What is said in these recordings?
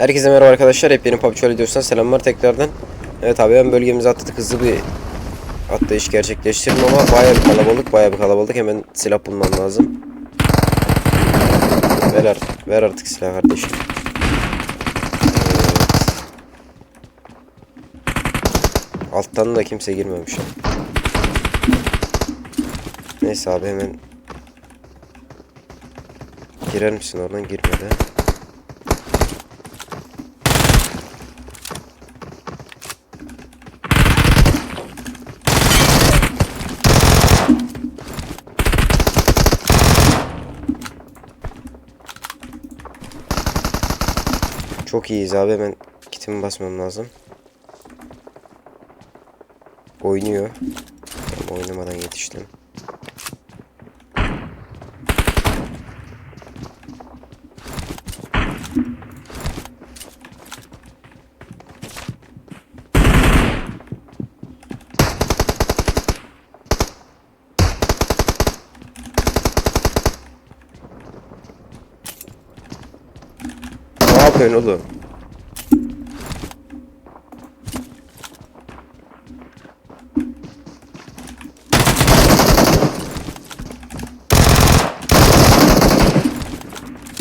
Herkese merhaba arkadaşlar. Hep yeni PUBG videosundan selamlar tekrardan. Evet abi ben bölgemize atladık. Hızlı bir atlayış gerçekleştirdim ama bayağı bir kalabalık. Bayağı bir kalabalık. Hemen silah bulmam lazım. Ver artık, ver artık silah kardeşim. Evet. Alttan da kimse girmemiş. Neyse abi hemen girer misin oradan girmedi. Çok iyiyiz abi hemen kitimi basmam lazım. Oynuyor. Tamam, oynamadan yetiştim. Yapıyorsun oğlum?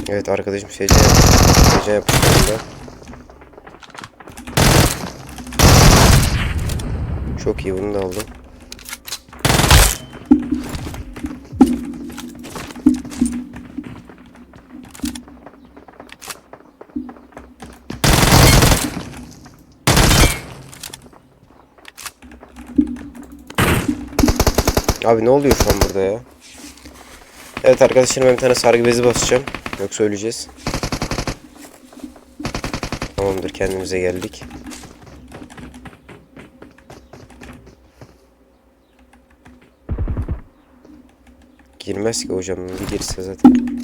Evet arkadaşım şeyce şeyce yapıştırdı. Çok iyi bunu da aldım. Abi ne oluyor şu an burada ya? Evet arkadaşlar ben bir tane sargı bezi basacağım. Yoksa öleceğiz. Tamamdır kendimize geldik. Girmez ki hocam. Bir girse zaten.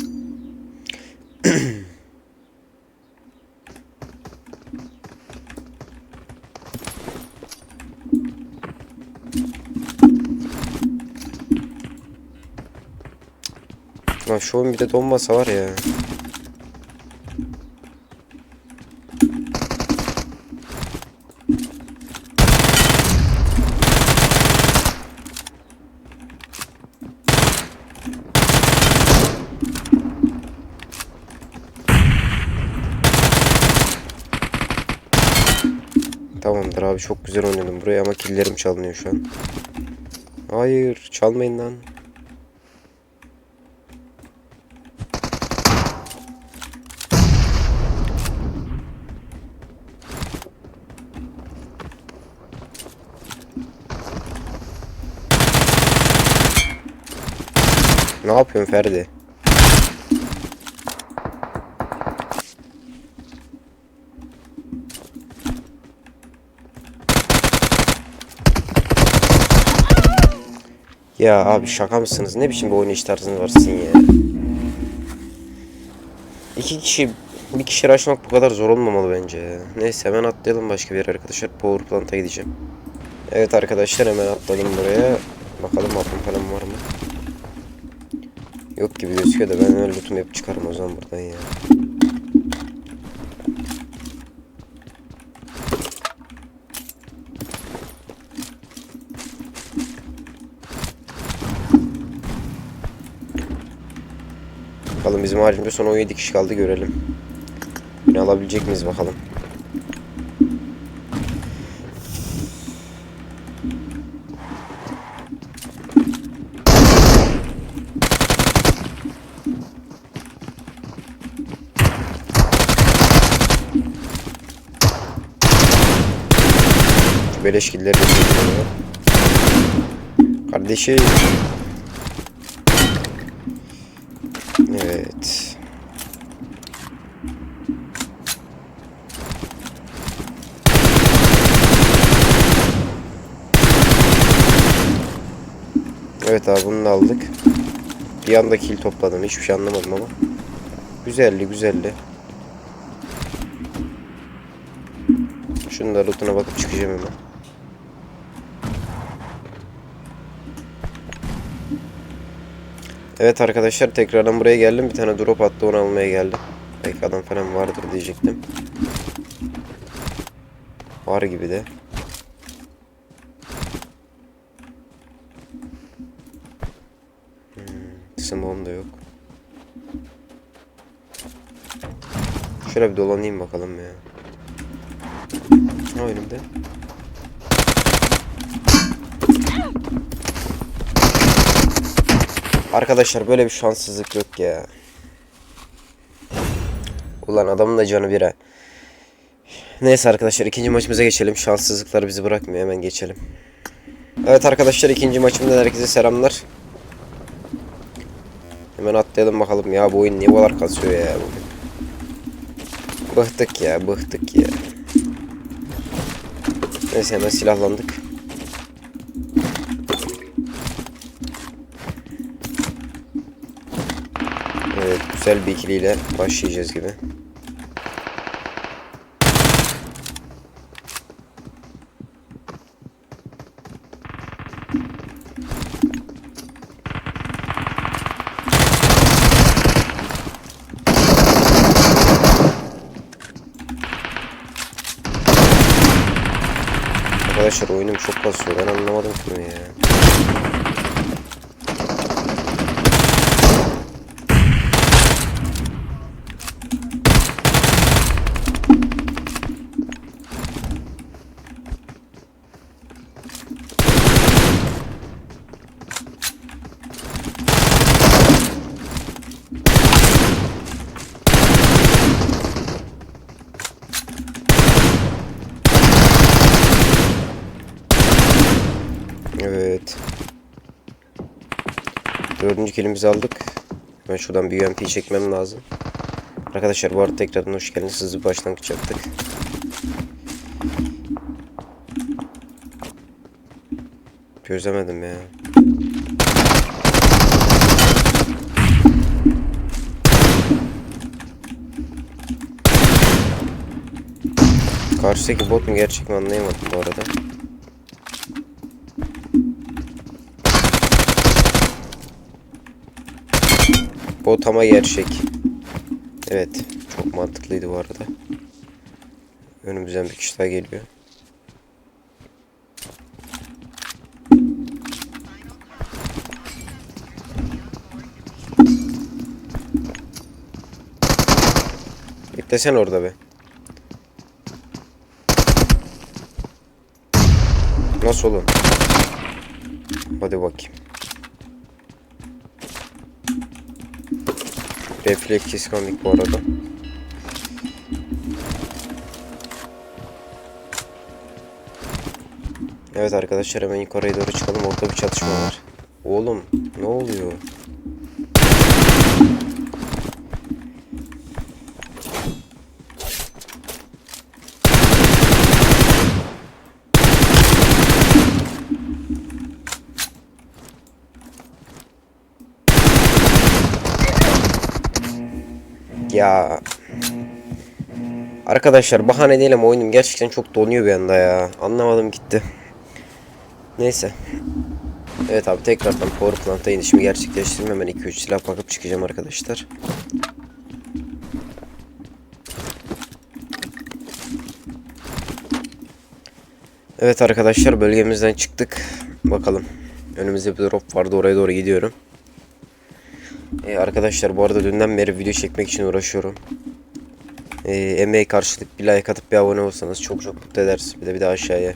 Lan şu oyun bir de donmasa var ya. Tamamdır abi çok güzel oynadım buraya ama killerim çalınıyor şu an. Hayır çalmayın lan. Ne yapıyorsun Ferdi? Ya abi şaka mısınız? Ne biçim bir oynayış tarzınız var sizin ya? İki kişi, bir kişi açmak bu kadar zor olmamalı bence. Neyse hemen atlayalım başka bir yere arkadaşlar. Power Plant'a gideceğim. Evet arkadaşlar hemen atladım buraya. Bakalım altın falan var mı? Yok gibi gözüküyor da ben öyle lootumu yapıp çıkarım o zaman buradan ya. Bakalım bizim haricimde son 17 kişi kaldı görelim. Yine alabilecek miyiz bakalım. De çekiyor. Kardeşim. Evet. Evet abi bunu da aldık. Bir anda kill topladım. Hiçbir şey anlamadım ama. Güzelli güzelli. Şunun da lootuna bakıp çıkacağım hemen. Evet arkadaşlar tekrardan buraya geldim. Bir tane drop attı onu almaya geldim. Belki adam falan vardır diyecektim. Var gibi de. Hmm, smoke'um da yok. Şöyle bir dolanayım bakalım ya. Ha önümde. Arkadaşlar böyle bir şanssızlık yok ya. Ulan adamın da canı bire. Neyse arkadaşlar ikinci maçımıza geçelim. Şanssızlıklar bizi bırakmıyor. Hemen geçelim. Evet arkadaşlar ikinci maçımdan herkese selamlar. Hemen atlayalım bakalım ya bu oyun niye bu kasıyor ya bugün. Bıktık ya bıktık ya. Neyse hemen silahlandık. Güzel bir ikiliyle başlayacağız gibi. Arkadaşlar oyunum çok kasıyor. Ben anlamadım şunu ya. Evet. Dördüncü kilimizi aldık. Ben şuradan bir UMP çekmem lazım. Arkadaşlar bu arada tekrardan hoş geldiniz. Hızlı bir başlangıç yaptık. Çözemedim ya. Karşıdaki bot mu gerçek mi anlayamadım bu arada. Bot ama gerçek. Evet. Çok mantıklıydı bu arada. Önümüzden bir kişi daha geliyor. Beklesen orada be. Nasıl oğlum? Hadi bakayım. Refleks iskamik bu arada. Evet arkadaşlar hemen yukarıya doğru çıkalım. Orada bir çatışma var. Oğlum ne oluyor? Ya Arkadaşlar bahane değil oyunum gerçekten çok donuyor bir anda ya. Anlamadım gitti. Neyse. Evet abi tekrardan power plant'a inişimi gerçekleştirdim. Hemen 2-3 silah bakıp çıkacağım arkadaşlar. Evet arkadaşlar bölgemizden çıktık. Bakalım. Önümüzde bir drop vardı oraya doğru gidiyorum. Ee, arkadaşlar bu arada dünden beri video çekmek için uğraşıyorum. Ee, emeğe karşılık bir like atıp bir abone olsanız çok çok mutlu ederiz. Bir de bir de aşağıya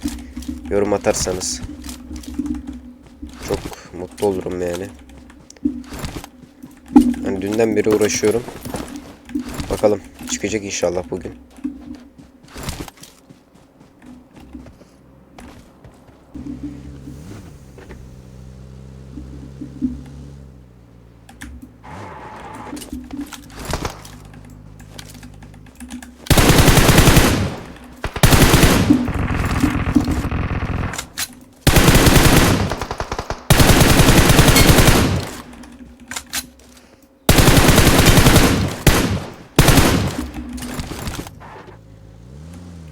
yorum atarsanız çok mutlu olurum yani. Hani dünden beri uğraşıyorum. Bakalım çıkacak inşallah bugün.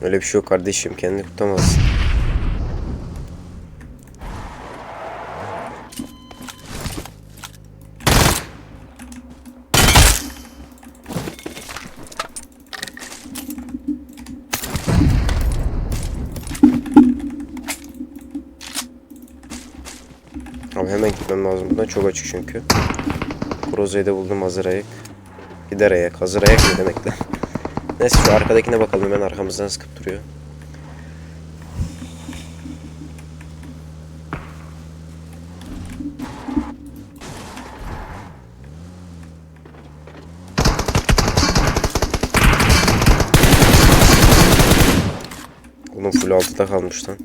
Öyle bir şey yok kardeşim. Kendini tutamazsın. Abi hemen gitmem lazım buradan. Çok açık çünkü. Kurozayı da buldum hazır ayak. Gider ayak. Hazır ayak ne demek lan? Neyse şu arkadakine bakalım hemen arkamızdan sıkıp duruyor. Bunun full altıda kalmış lan.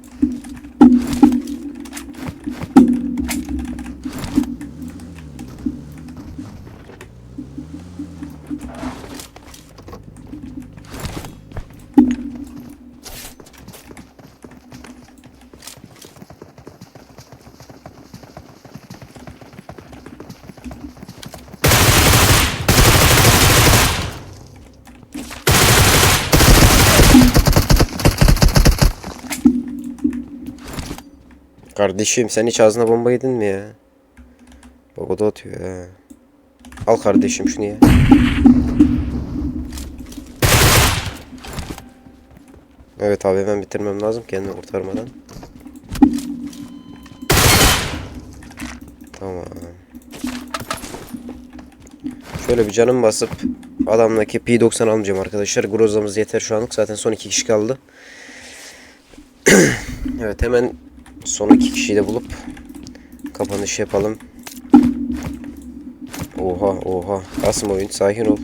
Kardeşim sen hiç ağzına bomba yedin mi ya? Bak da atıyor ha. Al kardeşim şunu ya. Evet abi hemen bitirmem lazım kendimi kurtarmadan. Tamam. Şöyle bir canım basıp adamdaki P90 almayacağım arkadaşlar. Groza'mız yeter şu anlık. Zaten son iki kişi kaldı. evet hemen son iki kişiyi de bulup kapanış yapalım. Oha oha. Asım oyun sakin ol.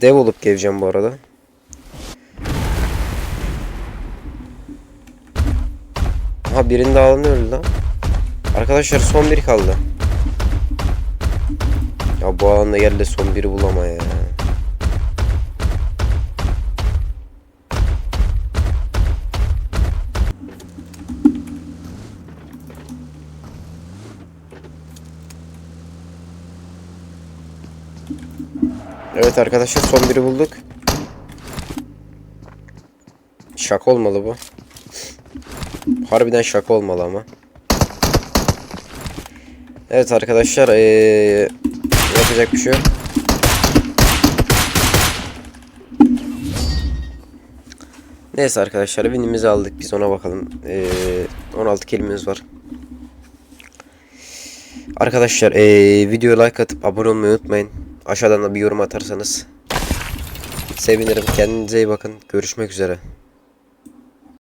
Dev olup geleceğim bu arada. Aha birinde alanı öldü lan. Arkadaşlar son biri kaldı. Ya bu alanda gel de son biri bulama ya. Evet arkadaşlar son biri bulduk. Şaka olmalı bu. Harbiden şaka olmalı ama. Evet arkadaşlar ee, yapacak bir şey yok. Neyse arkadaşlar winimizi aldık biz ona bakalım. Ee, 16 kelimemiz var. Arkadaşlar ee, videoya like atıp abone olmayı unutmayın. Aşağıdan da bir yorum atarsanız sevinirim. Kendinize iyi bakın. Görüşmek üzere.